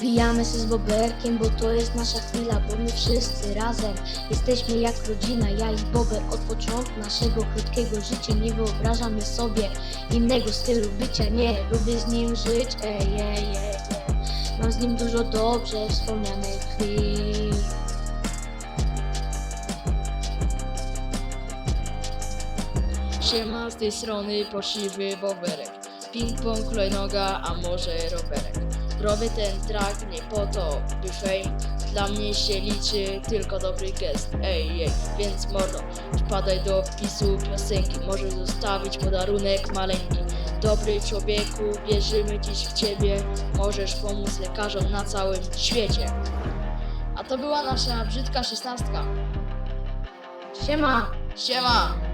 Wijamy się z Boberkiem, bo to jest nasza chwila, bo my wszyscy razem jesteśmy jak rodzina, ja i Bober od początku naszego krótkiego życia nie wyobrażamy sobie innego stylu bycia, nie lubię z nim żyć, ej, ej, ej. Mam z nim dużo dobrze wspomnianych chwil. Siema z tej strony poczciwy boberek. Ping-pong, klejnoga, a może rowerek. Robię ten track nie po to, by fame. Dla mnie się liczy tylko dobry gest. Ej, ej, więc mordo, wpadaj do wpisu piosenki. Możesz zostawić podarunek maleńki. Dobry człowieku, wierzymy dziś w ciebie. Możesz pomóc lekarzom na całym świecie. A to była nasza brzydka szesnastka. Siema! Siema!